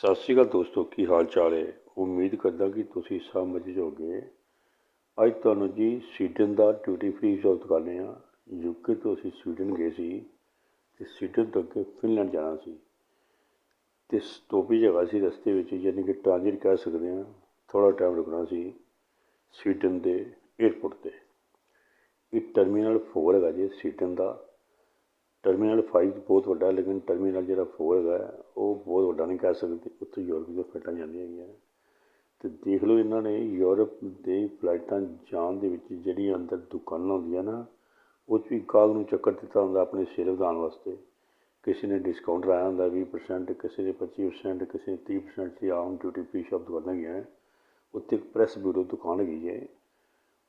ਸਤਿ ਸ਼੍ਰੀ ਅਕਾਲ ਦੋਸਤੋ, ਕੀ ਹਾਲ ਚਾਲ ਹੈ? ਉਮੀਦ ਕਰਦਾ ਕਿ ਤੁਸੀਂ ਸਭ ਮਜ਼ੇ 'ਚ ਹੋਗੇ ਅੱਜ ਤੁਹਾਨੂੰ ਜੀ ਸਵੀਡਨ ਦਾ ਡਿਊਟੀ ਫ੍ਰੀ ਸ਼ੋਅ ਦਿਖਾਉਂਦੇ ਹਾਂ। ਯੂਕੇ ਤੋਂ ਅਸੀਂ ਸਵੀਡਨ ਗਏ ਸੀ ਤੇ ਸਵੀਡਨ ਤੋਂ ਅੱਗੇ ਫਿਨਲੈਂਡ ਜਾਣਾ ਸੀ। ਤੇ ਸਟੋਪੀ ਜਗ੍ਹਾ ਸੀ ਰਸਤੇ ਵਿੱਚ, ਯਾਨੀ ਕਿ ਟ੍ਰਾਂਜ਼ਿਟ ਕਹਿ ਸਕਦੇ ਹਾਂ। ਥੋੜਾ ਟਾਈਮ ਰੁਕਣਾ ਸੀ ਸਵੀਡਨ ਦੇ 에ਅਰਪੋਰਟ ਤੇ। ਇਹ ਟਰਮੀਨਲ 4 ਹੈਗਾ ਜੀ, ਸਵੀਡਨ ਦਾ। ਟਰਮੀਨਲ 5 ਬਹੁਤ ਵੱਡਾ ਲੇਕਿਨ ਟਰਮੀਨਲ ਜਿਹੜਾ 4 ਹੈਗਾ, ਉਹ ਬਹੁਤ ਵੱਡਾ ਨਹੀਂ ਕਹਿ ਸਕਦੇ। ਉੱਥੇ ਯੂਰਪ ਦੀਆਂ ਫਲਾਈਟਾਂ ਜਾਂਦੀਆਂ ਹੈਗੀਆਂ। ਤੇ ਦੇਖ ਲਓ ਇਹਨਾਂ ਨੇ ਯੂਰਪ ਦੇ ਫਲਾਈਟਾਂ ਜਾਣ ਦੇ ਵਿੱਚ ਜਿਹੜੀਆਂ ਅੰਦਰ ਦੁਕਾਨਾਂ ਹੁੰਦੀਆਂ ਨਾ, ਉਹ 'ਚ ਵੀ ਗਾਹਕ ਨੂੰ ਚੱਕਰ ਦਿੱਤਾ ਹੁੰਦਾ ਆਪਣੇ ਸੇਲ ਵਧਾਉਣ ਵਾਸਤੇ। ਕਿਸੇ ਨੇ ਡਿਸਕਾਊਂਟ ਲਾਇਆ ਹੁੰਦਾ 20% ਕਿਸੇ ਨੇ 25% ਕਿਸੇ ਨੇ 30% ਸੀ ਆਮ ਡਿਊਟੀ ਫ੍ਰੀ ਸ਼ਾਪ ਦੁਕਾਨਾਂ ਹੈਗੀਆਂ ਉੱਥੇ ਇੱਕ ਪ੍ਰੈਸ ਬਿਊਰੋ ਦੁਕਾਨ ਹੈਗੀ ਹੈ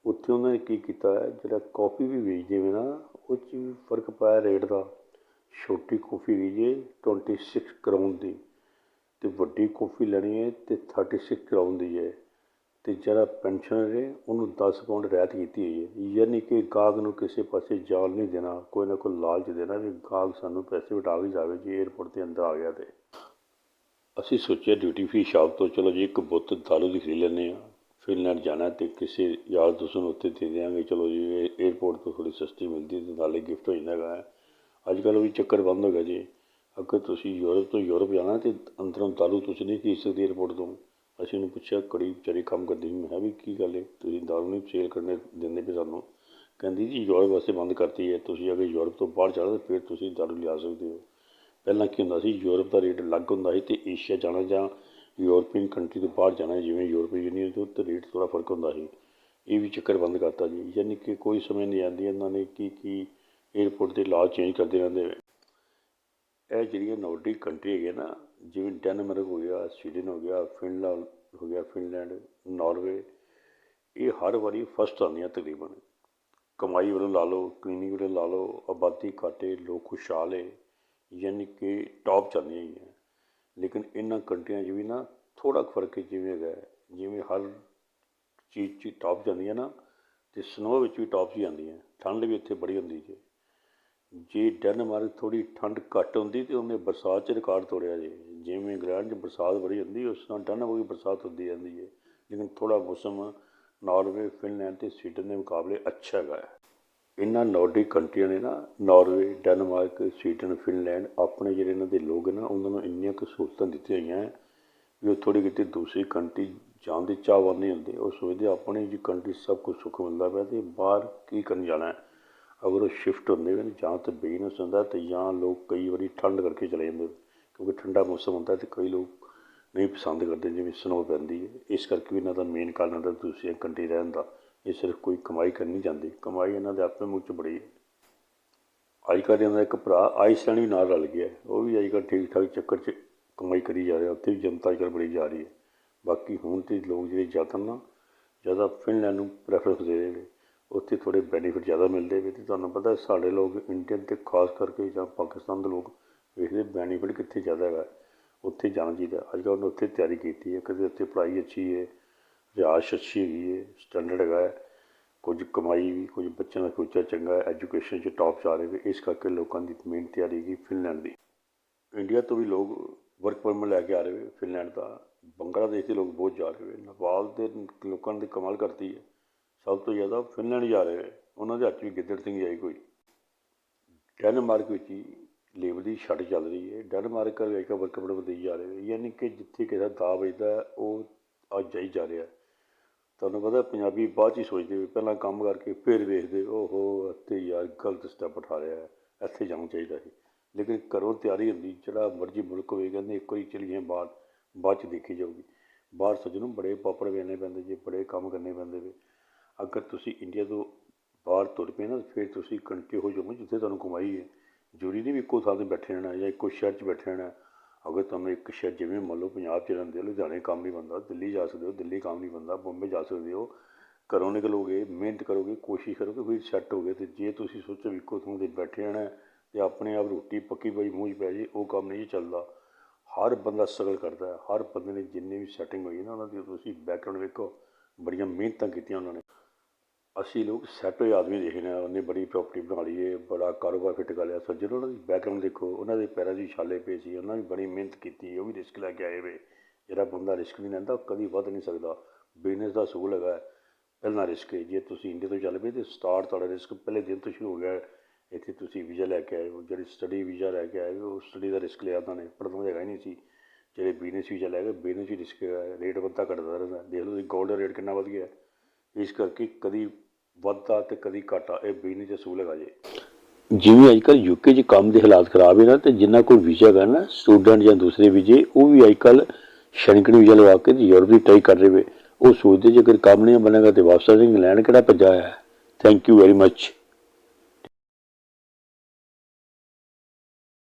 ਉੱਥੇ ਉਹਨਾਂ ਨੇ ਕੀ ਕੀਤਾ ਹੈ, ਜਿਹੜਾ ਕਾਫੀ ਵੀ ਵੇਚਦੇ ਵੇ ਨਾ, ਉਹ 'ਚ ਵੀ ਫ਼ਰਕ ਪਾਇਆ ਰੇਟ ਦਾ। ਛੋਟੀ ਕਾਫੀ ਹੈਗੀ ਜੇ 26 ਕਰਾਊਨ ਦੀ ਅਤੇ ਵੱਡੀ ਕਾਫੀ ਲੈਣੀ ਹੈ ਤੇ 36 ਕਰਾਊਨ ਦੀ ਹੈ। ਅਤੇ ਜਿਹੜਾ ਪੈਨਸ਼ਨਰ ਹੈ, ਉਹਨੂੰ 10 ਪਾਉਂਡ ਰਿਆਇਤ ਕੀਤੀ ਹੋਈ ਹੈ। ਯਾਨੀ ਕਿ ਗਾਹਕ ਨੂੰ ਕਿਸੇ ਪਾਸੇ ਜਾਲ ਨਹੀਂ ਦੇਣਾ, ਕੋਈ ਨਾ ਕੋਈ ਲਾਲਚ ਦੇਣਾ ਵੀ ਗਾਹਕ ਸਾਨੂੰ ਪੈਸੇ ਵਟਾ ਵੀ ਜਾਵੇ ਜੇ 에ਅਰਪੋਰਟ ਦੇ ਅੰਦਰ ਆ ਗਿਆ ਤੇ। ਅਸੀਂ ਸੋਚਿਆ ਡਿਊਟੀ ਫ੍ਰੀ ਸ਼ਾਪ ਤੋਂ ਚਲੋ ਜੀ, ਇੱਕ ਬੁੱਤ ਦਾਰੂ ਦੀ ਖਰੀਦ ਲੈਂਦੇ ਹਾਂ। ਫਿਨਲੈਂਡ ਜਾਣਾ ਤੇ ਕਿਸੇ ਯਾਰ ਦੋਸਤ ਨੂੰ ਉੱਥੇ ਦੇ ਦਿਆਂਗੇ। ਚਲੋ ਜੀ 에ਅਰਪੋਰਟ ਤੋਂ ਥੋੜੀ ਸਸਤੀ ਮਿਲਦੀ ਤੇ ਨਾਲੇ ਗਿਫਟ ਹੋ ਜਾਂਦਾ ਹੈਗਾ। ਅੱਜ ਕੱਲ੍ਹ ਵੀ ਚੱਕਰ ਬੰਦ ਹੋ ਗਿਆ ਜੀ। ਅਗਰ ਤੁਸੀਂ ਯੂਰਪ ਤੋਂ ਯੂਰਪ ਜਾਣਾ ਤੇ ਅੰਦਰੋਂ ਦਾਰੂ ਤੁਸੀਂ ਨਹੀਂ ਖਰੀਦ ਸਕਦੇ 에ਅਰਪੋਰਟ ਤੋਂ। ਅਸੀਂ ਉਹਨੂੰ ਪੁੱਛਿਆ, ਕੜੀ ਵਿਚਾਰੀ ਕੰਮ ਕਰਦੀ ਸੀ। ਮੈਂ ਕਿਹਾ, ਵੀ ਕੀ ਗੱਲ ਹੈ ਤੁਸੀਂ ਦਾਰੂ ਨਹੀਂ ਸੇਲ ਕਰਨੇ ਦਿੰਦੇ ਪਏ ਸਾਨੂੰ? ਕਹਿੰਦੀ, ਜੀ, ਯੂਰਪ ਵਾਸਤੇ ਬੰਦ ਕਰਤੀ ਹੈ ਤੁਸੀਂ ਅਗਰ ਯੂਰਪ ਤੋਂ ਬਾਹਰ ਜਾਣਾ ਤਾਂ ਫਿਰ ਤੁਸੀਂ ਦਾਰੂ ਲਿਆ ਸਕਦੇ ਹੋ। ਪਹਿਲਾਂ ਕੀ ਹੁੰਦਾ ਸੀ, ਯੂਰਪ ਦਾ ਰੇਟ ਅਲੱਗ ਹੁੰਦਾ ਸੀ ਤੇ ਏਸ਼ੀਆ ਜਾਣਾ ਜਾਂ ਯੂਰਪੀਅਨ ਕੰਟਰੀ ਤੋਂ ਬਾਹਰ ਜਾਣਾ ਜਿਵੇਂ ਯੂਰਪੀਅਨ ਯੂਨੀਅਨ ਦੇ ਉੱਤੇ ਰੇਟ ਥੋੜ੍ਹਾ ਫ਼ਰਕ ਹੁੰਦਾ ਸੀ। ਇਹ ਵੀ ਚੱਕਰ ਬੰਦ ਕਰਤਾ ਜੀ। ਯਾਨੀ ਕਿ ਕੋਈ ਸਮਝ ਨਹੀਂ ਆਉਂਦੀ ਇਹਨਾਂ ਨੇ ਕੀ ਕੀ ਏਅਰਪੋਰਟ ਦੇ ਲਾਅ ਚੇਂਜ ਕਰਦੇ ਰਹਿੰਦੇ ਵੇ ਇਹ ਜਿਹੜੀਆਂ ਨੌਰਡਿਕ ਕੰਟਰੀ ਹੈਗੇ ਨਾ, ਜਿਵੇਂ ਡੈਨਮਾਰਕ ਹੋ ਗਿਆ ਸਵੀਡਨ ਹੋ ਗਿਆ ਫਿਨਲੈਂਡ ਹੋ ਗਿਆ ਫਿਨਲੈਂਡ ਨਾਰਵੇ ਇਹ ਹਰ ਵਾਰੀ ਫਸਟ ਆਉਂਦੀਆਂ ਤਕਰੀਬਨ। ਕਮਾਈ ਵੱਲੋਂ ਲਾ ਲਓ ਕਲੀਨਿਕ ਵੱਲੋਂ ਲਾ ਲਓ, ਆਬਾਦੀ ਘਾਟੇ ਲੋਕ ਖੁਸ਼ਹਾਲ ਹੈ ਯਾਨੀ ਕਿ ਟੌਪ ਚੱਲਦੀਆਂ ਹੀ ਹੈ ਲੇਕਿਨ ਇਹਨਾਂ ਕੰਟਰੀਆਂ 'ਚ ਵੀ ਨਾ ਥੋੜ੍ਹਾ ਫ਼ਰਕ ਹੈ ਜਿਵੇਂ ਹੈਗਾ ਹੈ। ਜਿਵੇਂ ਹਰ ਚੀਜ਼ 'ਚ ਟੌਪ ਹੈ ਨਾ, ਤੇ ਸਨੋ ਵਿੱਚ ਵੀ ਟੌਪ 'ਚ ਹੀ ਆਉਂਦੀਆਂ ਠੰਡ ਵੀ ਇੱਥੇ ਬੜੀ ਹੁੰਦੀ ਜੇ ਜੇ ਡੈਨਮਾਰਕ ਥੋੜੀ ਠੰਡ ਘੱਟ ਹੁੰਦੀ ਤੇ ਉਹਨੇ ਬਰਸਾਤ 'ਚ ਰਿਕਾਰਡ ਤੋੜਿਆ ਜੇ ਜਿਵੇਂ ਇੰਗਲੈਂਡ 'ਚ ਬਰਸਾਤ ਬੜੀ ਹੁੰਦੀ, ਉਸ ਤਰ੍ਹਾਂ ਡੈਨਮਾਰਕ ਵੀ ਬਰਸਾਤ ਹੁੰਦੀ ਜਾਂਦੀ ਹੈ ਲੇਕਿਨ ਥੋੜਾ ਮੌਸਮ ਨਾਰਵੇ ਫਿਨਲੈਂਡ ਤੇ ਸਵੀਡਨ ਦੇ ਮੁਕਾਬਲੇ ਅੱਛਾ ਹੈਗਾ ਹੈ। ਇਹਨਾਂ ਨੌਰਡਿਕ ਕੰਟਰੀਆਂ ਨੇ ਨਾ, ਨਾਰਵੇ, ਡੈਨਮਾਰਕ, ਸਵੀਡਨ, ਫਿਨਲੈਂਡ ਆਪਣੇ ਜਿਹੜੇ ਇਹਨਾਂ ਦੇ ਲੋਕ ਨੇ ਨਾ, ਉਹਨਾਂ ਨੂੰ ਇੰਨੀਆਂ ਕੁ ਸਹੂਲਤਾਂ ਦਿੱਤੀਆਂ ਹੋਈਆਂ ਹੈ ਵੀ ਉਹ ਥੋੜੀ ਕਿਤੇ ਦੂਸਰੀ ਕੰਟਰੀ ਜਾਣ ਦੇ ਚਾਹਵਾਨ ਨਹੀਂ ਹੁੰਦੇ। ਉਹ ਸੋਚਦੇ ਆਪਣੇ ਜੀ ਕੰਟਰੀ ਸਭ ਕੁਝ ਸੁੱਖ ਮਿਲਦਾ ਪਿਆ ਤੇ ਬਾਹਰ ਕੀ ਕਰਨ ਜਾਣਾ ਹੈ? ਅਗਰ ਉਹ ਸ਼ਿਫਟ ਹੁੰਦੇ ਨੇ, ਜਾਂ ਤਾਂ ਬਿਜ਼ਨਸ ਹੁੰਦਾ ਤੇ ਜਾਂ ਲੋਕ ਕਈ ਵਾਰੀ ਠੰਡ ਕਰਕੇ ਚਲੇ ਜਾਂਦੇ ਕਿਉਂਕਿ ਠੰਡਾ ਮੌਸਮ ਹੁੰਦਾ ਤੇ ਕਈ ਲੋਕ ਨਹੀਂ ਪਸੰਦ ਕਰਦੇ ਜਿਵੇਂ ਸਨੋ ਪੈਂਦੀ ਹੈ। ਇਸ ਕਰਕੇ ਵੀ ਇਹਨਾਂ ਦਾ ਮੇਨ ਕਾਰਨ ਹੁੰਦਾ ਦੂਸਰੀਆਂ ਕੰਟਰੀ ਰਹਿਣ ਦਾ। ਇਹ ਸਿਰਫ ਕੋਈ ਕਮਾਈ ਕਰਨੀ ਜਾਂਦੀ। ਕਮਾਈ ਇਹਨਾਂ ਦੇ ਆਪੇ ਮੁੱਖ 'ਚ ਬੜੀ ਹੈ। ਅੱਜ ਕੱਲ੍ਹ ਇਹਨਾਂ ਦਾ ਇੱਕ ਭਰਾ ਆਈਸਲੈਂਡ ਵੀ ਨਾਲ ਰਲ ਗਿਆ ਉਹ ਵੀ ਅੱਜ ਕੱਲ੍ਹ ਠੀਕ ਠਾਕ ਚੱਕਰ 'ਚ ਕਮਾਈ ਕਰੀ ਜਾ ਰਿਹਾ ਉੱਥੇ ਵੀ ਜਨਤਾ ਅੱਜ ਕੱਲ੍ਹ ਬੜੀ ਜਾ ਰਹੀ ਹੈ। ਬਾਕੀ ਹੁਣ ਤੇ ਲੋਕ ਜਿਹੜੇ ਜ਼ਿਆਦਾ ਨਾ, ਜ਼ਿਆਦਾ ਫਿਨਲੈਂਡ ਨੂੰ ਪ੍ਰੈਫਰੈਂਸ ਦੇ ਰਹੇ ਨੇ। ਉੱਥੇ ਥੋੜ੍ਹੇ ਬੈਨੀਫਿਟ ਜ਼ਿਆਦਾ ਮਿਲਦੇ ਵੀ ਤੇ ਤੁਹਾਨੂੰ ਪਤਾ ਸਾਡੇ ਲੋਕ ਇੰਡੀਅਨ ਤੇ ਖਾਸ ਕਰਕੇ ਜਾਂ ਪਾਕਿਸਤਾਨ ਦੇ ਲੋਕ ਵੇਖਦੇ ਬੈਨੀਫਿਟ ਕਿੱਥੇ ਜ਼ਿਆਦਾ ਹੈਗਾ। ਉੱਥੇ ਜਾਣਾ ਚਾਹੀਦਾ। ਅੱਜ ਕੱਲ੍ਹ ਉਹਨੇ ਉੱਥੇ ਤਿਆਰੀ ਕੀਤੀ ਹੈ। ਕਦੇ ਉੱਥੇ ਪੜ੍ਹਾਈ ਅੱਛੀ ਹੈ। ਰਿਹਾਇਸ਼ ਅੱਛੀ ਹੈਗੀ ਹੈ ਸਟੈਂਡਰਡ ਹੈਗਾ ਹੈ ਕੁਝ ਕਮਾਈ ਵੀ, ਕੁਝ ਬੱਚਿਆਂ ਦਾ ਫਿਊਚਰ ਚੰਗਾ ਹੈ ਐਜੂਕੇਸ਼ਨ 'ਚ ਟੌਪ 'ਚ ਆ ਰਹੇ ਨੇ, ਇਸ ਕਰਕੇ ਲੋਕਾਂ ਦੀ ਮੇਨ ਤਿਆਰੀ ਹੈਗੀ ਫਿਨਲੈਂਡ ਦੀ। ਇੰਡੀਆ ਤੋਂ ਵੀ ਲੋਕ ਵਰਕ ਪਰਮਿਟ ਲੈ ਕੇ ਆ ਰਹੇ ਨੇ ਫਿਨਲੈਂਡ ਦਾ। ਬੰਗਲਾਦੇਸ਼ ਦੇ ਲੋਕ ਬਹੁਤ ਜਾ ਰਹੇ ਨੇ। ਨੇਪਾਲ ਦੇ ਲੋਕਾਂ ਦੀ ਕਮਾਲ ਕਰਤੀ ਹੈ ਸਭ ਤੋਂ ਜ਼ਿਆਦਾ ਫਿਨਲੈਂਡ ਜਾ ਰਹੇ ਨੇ। ਉਹਨਾਂ ਦੇ ਹੱਥ ਵੀ ਗਿੱਦੜ ਸਿੰਘ ਆਈ ਕੋਈ। ਡੈਨਮਾਰਕ ਵਿੱਚ ਹੀ ਲੇਬਰ ਦੀ ਛੱਡ ਚੱਲ ਰਹੀ ਹੈ ਡੈਨਮਾਰਕ ਅਮਰੀਕਾ ਵਰਕ ਪਰਮਿਟ ਦੇਈ ਜਾ ਰਹੇ ਨੇ ਯਾਨੀ ਕਿ ਜਿੱਥੇ ਕਿਸੇ ਦਾ ਦਾ ਵੱਜਦਾ ਉਹ ਅੱਜ ਜਾਈ ਜਾ ਰਿਹਾ ਤੁਹਾਨੂੰ ਪਤਾ ਪੰਜਾਬੀ ਬਾਅਦ 'ਚ ਹੀ ਸੋਚਦੇ ਵੀ ਪਹਿਲਾਂ ਕੰਮ ਕਰਕੇ ਫਿਰ ਵੇਖਦੇ, ਓਹੋ, ਇੱਥੇ ਯਾਰ ਗਲਤ ਸਟੈਪ ਉਠਾ ਰਿਹਾ ਹੈ, ਇੱਥੇ ਜਾਣਾ ਚਾਹੀਦਾ ਸੀ। ਲੇਕਿਨ ਘਰੋਂ ਤਿਆਰੀ ਹੁੰਦੀ, ਜਿਹੜਾ ਮਰਜ਼ੀ ਮੁਲਕ ਹੋਵੇ, ਕਹਿੰਦੇ ਇੱਕ ਵਾਰੀ ਚਲੀਏ ਬਾਹਰ, ਬਾਅਦ 'ਚ ਦੇਖੀ ਜਾਊਗੀ। ਬਾਹਰ ਸੱਜਣੋਂ ਬੜੇ ਪਾਪੜ ਵੇਣੇ ਪੈਂਦੇ ਜੇ, ਬੜੇ ਕੰਮ ਕਰਨੇ ਪੈਂਦੇ ਵੇ ਅਗਰ ਤੁਸੀਂ ਇੰਡੀਆ ਤੋਂ ਬਾਹਰ ਤੁਰ ਪਏ ਨਾ, ਫਿਰ ਤੁਸੀਂ ਕੰਟਰੀ ਹੋ ਜਾਓਗੇ ਜਿੱਥੇ ਤੁਹਾਨੂੰ ਕਮਾਈ ਹੈ। ਜ਼ਰੂਰੀ ਨਹੀਂ ਵੀ ਇੱਕੋ ਥਾਂ 'ਤੇ ਬੈਠੇ ਰਹਿਣਾ ਜਾਂ ਇੱਕੋ ਸ਼ਹਿਰ 'ਚ ਬੈਠੇ ਰਹਿਣਾ। ਅਗਰ ਤੁਹਾਨੂੰ ਇੱਕ ਸ਼ਹਿਰ ਜਿਵੇਂ ਮੰਨ ਲਓ ਪੰਜਾਬ 'ਚ ਰਹਿੰਦੇ ਹੋ, ਲੁਧਿਆਣੇ ਕੰਮ ਨਹੀਂ ਬੰਦਾ, ਦਿੱਲੀ ਜਾ ਸਕਦੇ ਹੋ, ਦਿੱਲੀ ਕੰਮ ਨਹੀਂ ਬੰਦਾ, ਬੰਬੇ ਜਾ ਸਕਦੇ ਹੋ, ਘਰੋਂ ਨਿਕਲੋਗੇ, ਮਿਹਨਤ ਕਰੋਗੇ, ਕੋਸ਼ਿਸ਼ ਕਰੋਗੇ ਫਿਰ ਸੈੱਟ ਹੋਗੇ ਤੇ ਜੇ ਤੁਸੀਂ ਸੋਚੋ ਵੀ ਇੱਕੋ ਥਾਂ 'ਤੇ ਬੈਠੇ ਰਹਿਣਾ ਹੈ ਤੇ ਆਪਣੇ ਆਪ ਰੋਟੀ ਪੱਕੀ ਪਈ ਮੂੰਹ 'ਚ ਪੈ ਜੇ, ਉਹ ਕੰਮ ਨਹੀਂ ਚੱਲਦਾ। ਹਰ ਬੰਦਾ ਸਟਰਗਲ ਕਰਦਾ ਹੈ, ਹਰ ਬੰਦੇ ਨੇ ਜਿੰਨੀ ਵੀ ਸੈਟਿੰਗ ਹੋਈ ਨਾ ਉਹਨਾਂ ਦੀ, ਤੁਸੀਂ ਬੈਕਗ੍ਰਾਉਂਡ ਵੇਖੋ, ਬੜੀਆਂ ਮਿਹਨਤਾਂ ਕੀਤੀਆਂ ਉਹਨਾਂ ਨੇ। ਅਸੀਂ ਲੋਕ ਸੈੱਟ ਹੋਏ ਆਦਮੀ ਦੇਖੇ ਨੇ ਉਹਨੇ ਬੜੀ ਪ੍ਰੋਪਰਟੀ ਬਣਾ ਲਈ ਹੈ ਬੜਾ ਕਾਰੋਬਾਰ ਫਿੱਟ ਕਰ ਲਿਆ। ਸੱਜਣ ਉਹਨਾਂ ਦੀ ਬੈਕਗ੍ਰਾਉਂਡ ਦੇਖੋ ਉਹਨਾਂ ਦੇ ਪੈਰਾਂ 'ਚ ਛਾਲੇ ਪਏ ਸੀ ਉਹਨਾਂ ਨੇ ਬੜੀ ਮਿਹਨਤ ਕੀਤੀ ਉਹ ਵੀ ਰਿਸਕ ਲੈ ਕੇ ਆਏ ਵੇ। ਜਿਹੜਾ ਬੰਦਾ ਰਿਸਕ ਨਹੀਂ ਲੈਂਦਾ ਉਹ ਕਦੀ ਵੱਧ ਨਹੀਂ ਸਕਦਾ। ਬਿਜ਼ਨਸ ਦਾ ਸੂਲ ਹੈਗਾ ਹੈ, ਪਹਿਲਾਂ ਰਿਸਕ ਹੈ। ਜੇ ਤੁਸੀਂ ਇੰਡੀਆ ਤੋਂ ਚੱਲ ਪਏ ਤੇ ਸਟਾਰਟ ਤੁਹਾਡਾ ਰਿਸਕ ਪਹਿਲੇ ਦਿਨ ਤੋਂ ਸ਼ੁਰੂ ਹੋ ਗਿਆ ਇੱਥੇ ਤੁਸੀਂ ਵੀਜ਼ਾ ਲੈ ਕੇ ਆਏ ਹੋ ਜਿਹੜੀ ਸਟੱਡੀ ਵੀਜ਼ਾ ਲੈ ਕੇ ਆਏ ਹੋ ਉਹ ਸਟੱਡੀ ਦਾ ਰਿਸਕ ਲਿਆ ਉਹਨਾਂ ਨੇ ਪੜ੍ਹਨ ਹੈਗਾ ਹੀ ਨਹੀਂ ਸੀ। ਜਿਹੜੇ ਬਿਜ਼ਨਸ ਵੀਜ਼ਾ ਲੈ ਗਏ ਬਿਜ਼ਨਸ ਵੀ ਰਿਸਕ ਹੈ ਰੇਟ ਵੱਧਦਾ ਘਟਦਾ ਰਹਿੰਦਾ। ਦੇਖ ਲਓ ਤੁਸੀਂ ਗੋਲਡ ਦਾ ਰੇਟ ਕਿੰਨਾ ਵਧ ਗਿਆ ਇਸ ਕਰਕੇ ਕਦੀ ਵੱਧਦਾ ਤੇ ਕਦੀ ਘਾਟਾ, ਇਹ ਬਿਜ਼ਨਸ ਦੇ ਅਸੂਲ ਹੈਗਾ ਜੀ। ਜਿਵੇਂ ਅੱਜ ਕੱਲ੍ਹ ਯੂਕੇ 'ਚ ਕੰਮ ਦੇ ਹਾਲਾਤ ਖਰਾਬ ਹੈ ਨਾ, ਤੇ ਜਿੰਨਾ ਕੋਲ ਵੀਜ਼ਾ ਹੈਗਾ ਨਾ, ਸਟੂਡੈਂਟ ਜਾਂ ਦੂਸਰੇ ਵੀਜ਼ੇ, ਉਹ ਵੀ ਅੱਜ ਕੱਲ੍ਹ ਸ਼ੈਂਕਨ ਵੀਜ਼ਾ ਲਵਾ ਕੇ ਯੂਰਪ ਦੀ ਟਰਾਈ ਕਰ ਰਹੇ ਵੇ। ਉਹ ਸੋਚਦੇ ਜੇ ਅਗਰ ਕੰਮ ਨਹੀਂ ਬਣੇਗਾ ਤੇ ਵਾਪਸ ਆ ਜਾਣਗੇ ਇੰਗਲੈਂਡ ਕਿਹੜਾ ਭੱਜਾ ਹੈ। Thank you very much